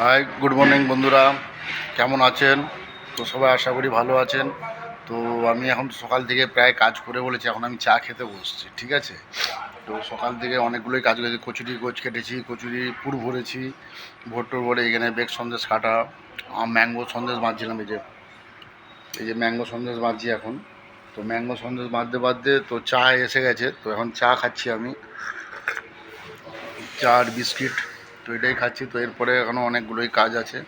High, good morning বন্ধুরা। কেমন আছেন? তো সবাই আশা করি ভালো আছেন। তো আমি এখন সকাল থেকে প্রায় কাজ করে বলেছি, এখন আমি চা খেতে বসছি, ঠিক আছে? তো সকাল থেকে অনেকগুলোই কাজ করেছি, কচুরি, গোছ কেটেছি, কচুরি, পুর ভরেছি, ভোট্টোর ভরে এখানে বেগ সন্দেশ কাটা ম্যাঙ্গো সন্দেশ বাঁধছিলাম, এই যে এই যে ম্যাঙ্গো সন্দেশ বাঁধছি এখন। তো ম্যাঙ্গো সন্দেশ বাঁধতে বাঁধতে তো চা এসে গেছে, তো এখন চা খাচ্ছি আমি। চা আর বিস্কিট। তো এটাই খাচ্ছি, তো এরপরে এখনও অনেকগুলোই কাজ আছে।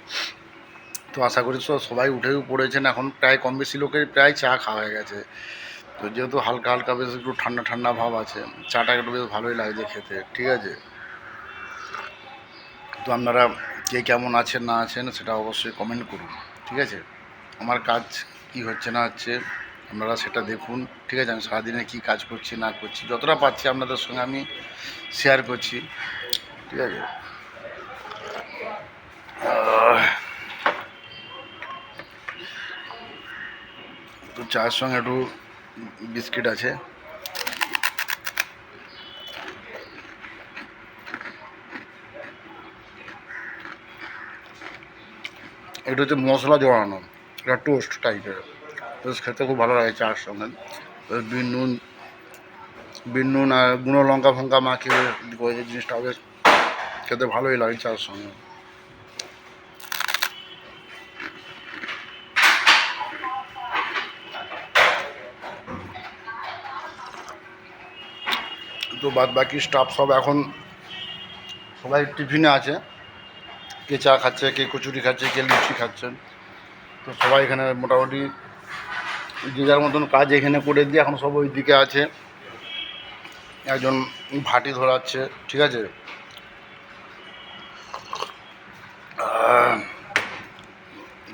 তো আশা করি সবাই উঠেও পড়েছেন, এখন প্রায় কম বেশি লোকের প্রায় চা খাওয়া হয়ে গেছে। তো যেহেতু হালকা হালকা বেশ একটু ঠান্ডা ঠান্ডা ভাব আছে, চাটা একটু বেশ ভালোই লাগছে খেতে, ঠিক আছে? তো আপনারা কে কেমন আছেন, না আছেন সেটা অবশ্যই কমেন্ট করুন, ঠিক আছে? আমার কাজ কি হচ্ছে, না হচ্ছে, আপনারা সেটা দেখুন, ঠিক আছে? আমি সারাদিনে কী কাজ করছি, না করছি, যতটা পাচ্ছি আপনাদের সঙ্গে আমি শেয়ার করছি, ঠিক আছে? তো চায়ের সঙ্গে একটু বিস্কিট আছে। এটা হচ্ছে মশলা জড়ানো, এটা টোস্ট টাইপের বেশ খেতে খুব ভালো লাগে চায়ের সঙ্গে। তো বিন, নুন বিন, নুন আর গুঁড়ো লঙ্কা ফঙ্কা মাখিয়ে জিনিসটা বেশ খেতে ভালোই লাগে চায়ের সঙ্গে। তো বাদ বাকি স্টাফ সব এখন সবাই টিফিনে আছে। কে চা খাচ্ছে, কে কচুরি খাচ্ছে, কে লুচি খাচ্ছেন। তো সবাই এখানে মোটামুটি যে যার মতন কাজ এখানে করে দিয়ে এখন সব ওই দিকে আছে। একজন ভাটি ধরাচ্ছে, ঠিক আছে?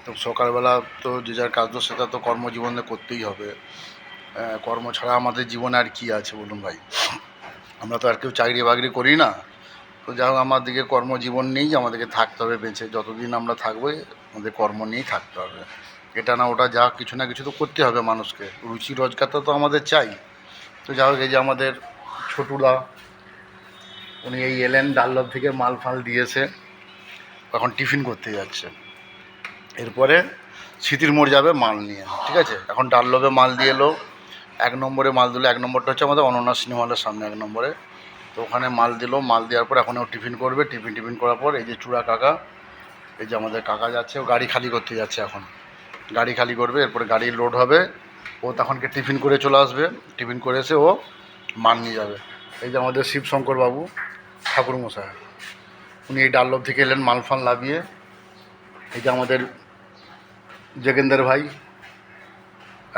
তো সকালবেলা তো যে যার কাজ তো সেটা তো কর্মজীবনে করতেই হবে। কর্ম ছাড়া আমাদের জীবনে আর কি আছে বলুন ভাই? আমরা তো আর কেউ চাকরি বাকরি করি না। তো যাই হোক আমাদেরকে কর্মজীবন নিয়েই আমাদেরকে থাকতে হবে বেঁচে। যতদিন আমরা থাকব, আমাদের কর্ম নিয়েই থাকতে হবে। এটা না, ওটা যা কিছু না কিছু তো করতে হবে মানুষকে। রুচি রোজগারটা তো আমাদের চাই। তো যাই হোক, এই যে আমাদের ছোটুদা উনি এই এলেন ডাল্লভ থেকে মাল ফাল দিয়েছে। এখন টিফিন করতে যাচ্ছে। এরপরে স্মৃতির মোড় যাবে মাল নিয়ে। ঠিক আছে? এখন ডাল্লভে মাল দিয়ে এলো। এক নম্বরে মাল দিলো, এক নম্বরটা হচ্ছে আমাদের অনন্যা সিনেমা হলের সামনে এক নম্বরে। তো ওখানে মাল দিলো, মাল দেওয়ার পর এখন ও টিফিন করবে, টিফিন টিফিন করার পর এই যে চূড়া কাকা, এই যে আমাদের কাকা যাচ্ছে, ও গাড়ি খালি করতে যাচ্ছে এখন। গাড়ি খালি করবে, এরপরে গাড়ি লোড হবে, ও তখনকে টিফিন করে চলে আসবে। টিফিন করে এসে ও মাল নিয়ে যাবে। এই যে আমাদের শিবশঙ্কর বাবু ঠাকুর মশাই উনি এই ডাল্লভ থেকে এলেন মাল ফাল লাভিয়ে। এই যে আমাদের যোগেন্দ্র ভাই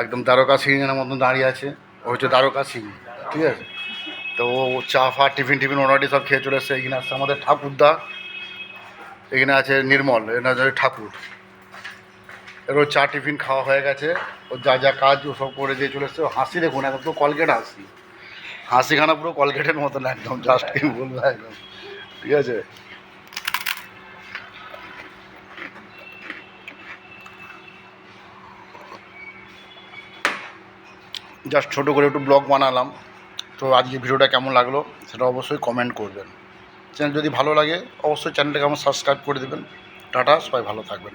একদম দ্বারকা সিংয়ের মতন দাঁড়িয়ে আছে। ও হচ্ছে দ্বারকা সিং ঠিক আছে? তো ও চা, ফা, টিফিন টিফিন ওনাটি সব খেয়ে চলে এসছে। এখানে আসছে আমাদের ঠাকুরদা, এখানে আছে নির্মল আছে ঠাকুর। এবার চা, টিফিন খাওয়া হয়ে গেছে। ও যা যা কাজ ও সব করে দিয়ে চলে এসছে। হাসি দেখুন এখন তো কলগেট হাসি। হাসিখানা পুরো কলগেটের মতন একদম জাস্ট কি বলব একদম, ঠিক আছে? জাস্ট ছোটো করে একটু ব্লগ বানালাম। তো আজকে ভিডিওটা কেমন লাগল সেটা অবশ্যই কমেন্ট করবেন। চ্যানেল যদি ভালো লাগে, অবশ্যই চ্যানেলটাকে আমার সাবস্ক্রাইব করে দেবেন। টাটা, সবাই ভালো থাকবেন।